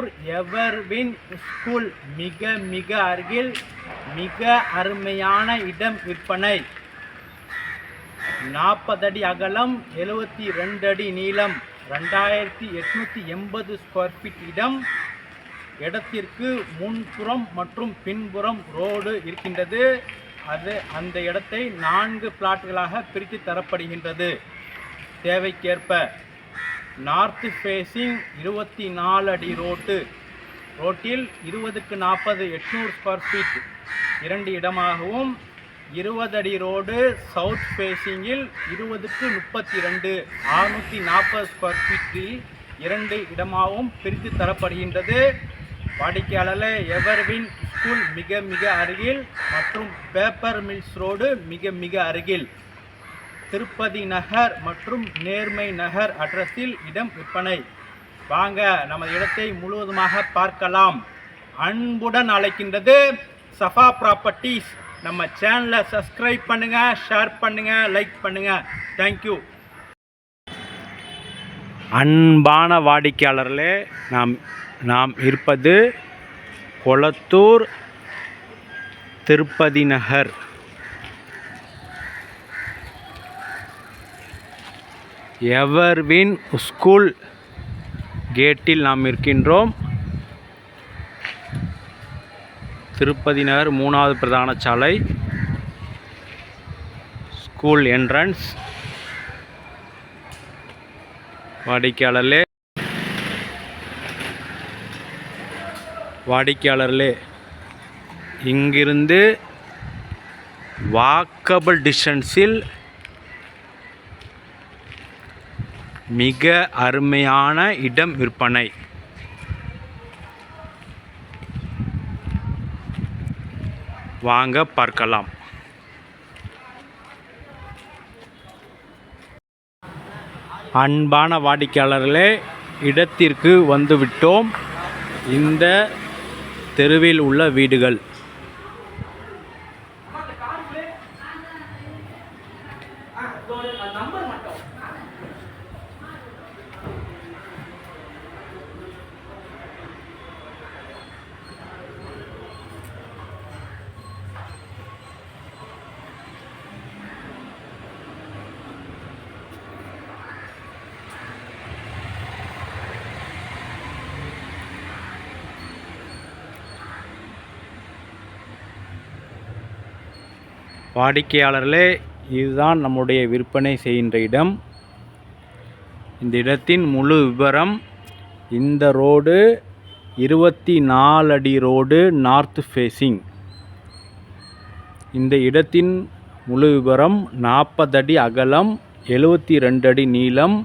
Kolathur Everwin school மிக மிக அருகில் மிக அருமையான இடம் விற்பனை. நாற்பது அடி அகலம் எழுபத்தி ரெண்டு அடி நீளம் ரெண்டாயிரத்தி எட்நூற்றி எண்பது ஸ்கொயர் ஃபீட் இடம். இடத்திற்கு முன்புறம் மற்றும் பின்புறம் ரோடு இருக்கின்றது. அது அந்த இடத்தை நான்கு பிளாட்டுகளாக பிரித்து தரப்படுகின்றது. தேவைக்கேற்ப நார்த் ஃபேஸிங் இருபத்தி நாலு அடி ரோட்டு. ரோட்டில் இருபதுக்கு நாற்பது எட்நூறு ஸ்கொயர் ஃபீட். இரண்டு இடமாகவும் இருபது அடி ரோடு சவுத் ஃபேஸிங்கில் இருபதுக்கு முப்பத்தி ரெண்டு அறுநூற்றி நாற்பது ஸ்கொயர் ஃபீட்டில் இரண்டு இடமாகவும் பிரித்து தரப்படுகின்றது. வாடிக்கையாளர் எவர்வின் ஸ்கூல் மிக மிக அருகில் மற்றும் பேப்பர் மில்ஸ் ரோடு மிக மிக அருகில். திருப்பதி நகர் மற்றும் நேர்மை நகர் அட்ரஸில் இடம் விற்பனை. வாங்க நமது இடத்தை முழுவதுமாக பார்க்கலாம். அன்புடன் அழைக்கின்றது சஃபா ப்ராப்பர்ட்டிஸ் நம்ம சேனலை சப்ஸ்கிரைப் பண்ணுங்க ஷேர் பண்ணுங்க லைக் பண்ணுங்க. தேங்க்யூ அன்பான வாடிக்கையாளர்களே நாம் நாம் இருப்பது கொளத்தூர் திருப்பதி நகர். எவர்வின் ஸ்கூல் கேட்டில் நாம் இருக்கின்றோம். திருப்பதி நகர் மூணாவது பிரதான சாலை ஸ்கூல் என்ட்ரன்ஸ் வாடிக்கையாளர்களே வாடிக்கையாளர்களே இங்கிருந்து வாக்கபிள் டிஸ்டன்ஸில் மிக அருமையான இடம் விற்பனை. வாங்க பார்க்கலாம். அன்பான வாடிக்கையாளர்களே இடத்திற்கு வந்துவிட்டோம். இந்த தெருவில் உள்ள வீடுகள். வாடிக்கையாளர்களே இதுதான் நம்முடைய விற்பனை செய்கின்ற இடம். இந்த இடத்தின் முழு விவரம் இந்த ரோடு இருபத்தி நாலு அடி ரோடு நார்த் ஃபேஸிங் இந்த இடத்தின் முழு விவரம் நாற்பது அடி அகலம் எழுபத்தி ரெண்டு அடி நீளம்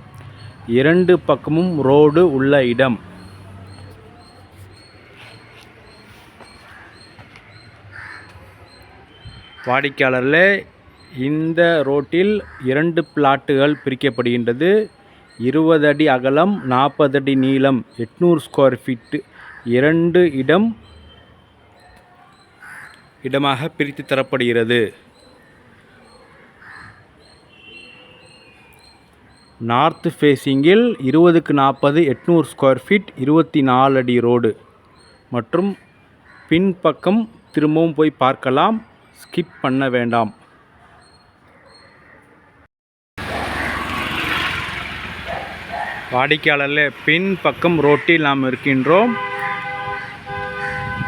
இரண்டு பக்கமும் ரோடு உள்ள இடம். வாடிக்கையாளரில் இந்த ரோட்டில் இரண்டு பிளாட்டுகள் பிரிக்கப்படுகின்றது. இருபது அடி அகலம் நாற்பது அடி நீளம் எட்நூறு ஸ்கொயர் ஃபீட்டு இரண்டு இடம் இடமாக பிரித்து தரப்படுகிறது. நார்த் ஃபேஸிங்கில் இருபதுக்கு நாற்பது எட்நூறு ஸ்கொயர் ஃபீட் இருபத்தி நாலு அடி ரோடு மற்றும் பின்பக்கம் திரும்பவும் போய் பார்க்கலாம். ஸ்கிப் பண்ண வேண்டாம். வாடிக்கையாளர்களே பின் பக்கம் ரோட்டில் நாம் இருக்கின்றோம்.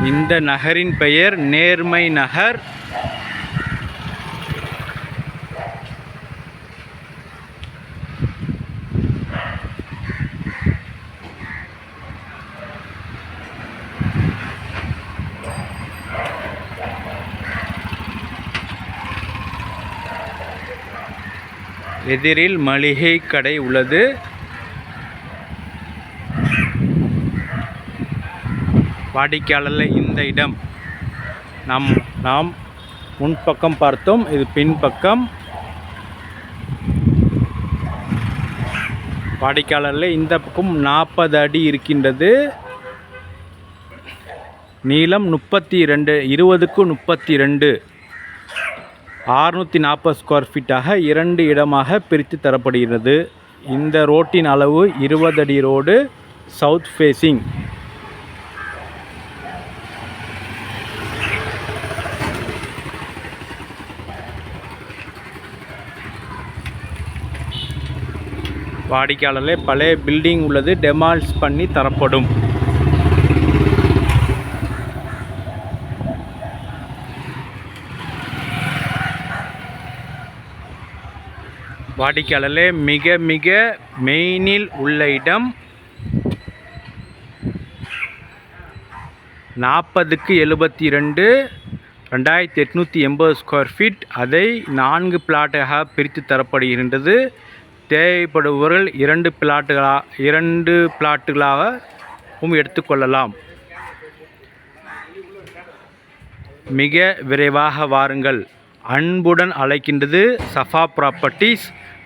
இந்த நகரின் பெயர் நேர்மை நகர். எதிரில் மளிகை கடை உள்ளது. வாடிக்கையாளர் இந்த இடம் நாம் நாம் முன்பக்கம் பார்த்தோம் இது பின்பக்கம் வாடிக்கையாளரில் இந்த பக்கம் நாற்பது அடி இருக்கின்றது. நீளம் முப்பத்தி ரெண்டு இருபதுக்கு முப்பத்தி ரெண்டு அறுநூற்றி நாற்பது ஸ்கொயர் ஃபீட்டாக இரண்டு இடமாக பிரித்து தரப்படுகிறது. இந்த ரோட்டின் அளவு இருபது அடி ரோடு சவுத் ஃபேஸிங் வாடிக்கையாளர்களே பழைய பில்டிங் உள்ளது டெமால்ஸ் பண்ணி தரப்படும். வாடிக்கையாளர்களே மிக மிக மெயினில் உள்ள இடம் நாற்பதுக்கு எழுபத்தி ரெண்டு ரெண்டாயிரத்தி எட்நூற்றி எண்பது ஸ்கொயர் ஃபீட் அதை நான்கு பிளாட்டாக பிரித்து தரப்படுகின்றது. தேவைப்படுபவர்கள் இரண்டு பிளாட்டுகளாக இரண்டு பிளாட்டுகளாகவும் எடுத்துக்கொள்ளலாம். மிக விரைவாக வாருங்கள். அன்புடன் அழைக்கின்றது சஃபா ப்ராப்பர்ட்டிஸ்